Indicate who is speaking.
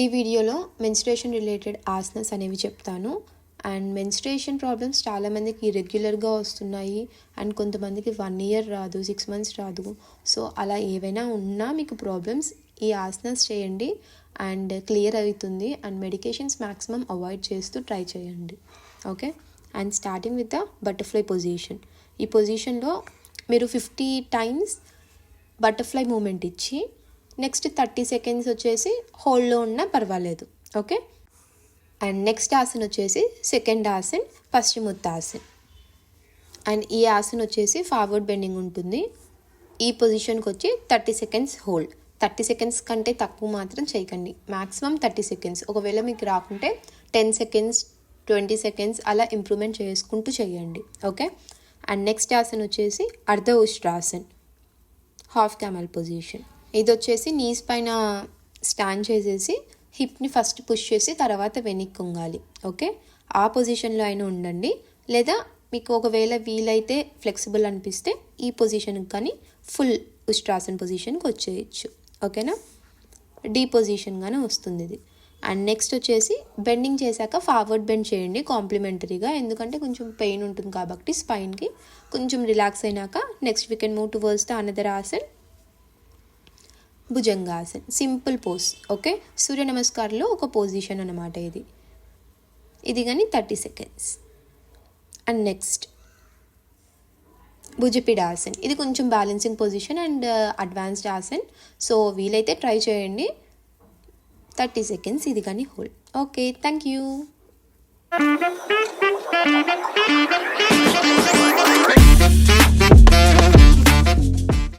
Speaker 1: ఈ వీడియోలో menstruation related ఆసనస్ అనేవి చెప్తాను. అండ్ మెన్స్ట్రేషన్ ప్రాబ్లమ్స్ చాలామందికి రెగ్యులర్గా వస్తున్నాయి. అండ్ కొంతమందికి వన్ ఇయర్ రాదు సిక్స్ మంత్స్ రాదు. సో అలా ఏవైనా ఉన్నా మీకు ప్రాబ్లమ్స్ ఈ ఆసనాస్ చేయండి. అండ్ క్లియర్ అవుతుంది. అండ్ మెడికేషన్స్ మ్యాక్సిమం అవాయిడ్ చేస్తూ ట్రై చేయండి. Okay and starting with the butterfly position ఈ పొజిషన్లో మీరు ఫిఫ్టీ టైమ్స్ బటర్ఫ్లై మూమెంట్ ఇచ్చి నెక్స్ట్ థర్టీ సెకండ్స్ వచ్చేసి హోల్డ్లో ఉన్నా పర్వాలేదు. ఓకే? అండ్ నెక్స్ట్ ఆసన్ వచ్చేసి సెకండ్ ఆసన్ పశ్చిమోత్తాసన్ అండ్ ఈ ఆసన్ వచ్చేసి ఫార్వర్డ్ బెండింగ్ ఉంటుంది. ఈ పొజిషన్కి వచ్చి thirty seconds hold. Thirty seconds కంటే తక్కువ మాత్రం చేయకండి. Maximum thirty seconds. ఒకవేళ మీకు రాకుంటే టెన్ సెకండ్స్ ట్వంటీ సెకండ్స్ అలా ఇంప్రూవ్మెంట్ చేసుకుంటూ చేయండి. ఓకే? అండ్ నెక్స్ట్ ఆసన్ వచ్చేసి అర్ధ ఉష్ట్రాసన్ హాఫ్ క్యామల్ పొజిషన్. ఇది వచ్చేసి నీస్ పైన స్టాండ్ చేసేసి హిప్ని ఫస్ట్ పుష్ చేసి తర్వాత వెనక్కి ఉంగాలి ఓకే? ఆ పొజిషన్లో అయినా ఉండండి. లేదా మీకు ఒకవేళ వీలైతే ఫ్లెక్సిబుల్ అనిపిస్తే ఈ పొజిషన్కి కానీ ఫుల్ ఉష్ట్రాసన్ పొజిషన్కి వచ్చేయచ్చు ఓకేనా? డీ పొజిషన్గానే వస్తుంది ఇది. అండ్ నెక్స్ట్ వచ్చేసి బెండింగ్ చేశాక ఫార్వర్డ్ బెండ్ చేయండి కాంప్లిమెంటరీగా. ఎందుకంటే కొంచెం పెయిన్ ఉంటుంది కాబట్టి స్పైన్కి. కొంచెం రిలాక్స్ అయినాక next we can move towards the another asan. Bhujangasan simple pose okay? సూర్య నమస్కారంలో ఒక పొజిషన్ అనమాట ఇది. ఇది కానీ thirty seconds. And next Bhujapidasan ఇది కొంచెం balancing position and uh, advanced asan. So వీలైతే ట్రై చేయండి. థర్టీ సెకండ్స్ ఇది కానీ హోల్డ్ ఓకే థ్యాంక్ యూ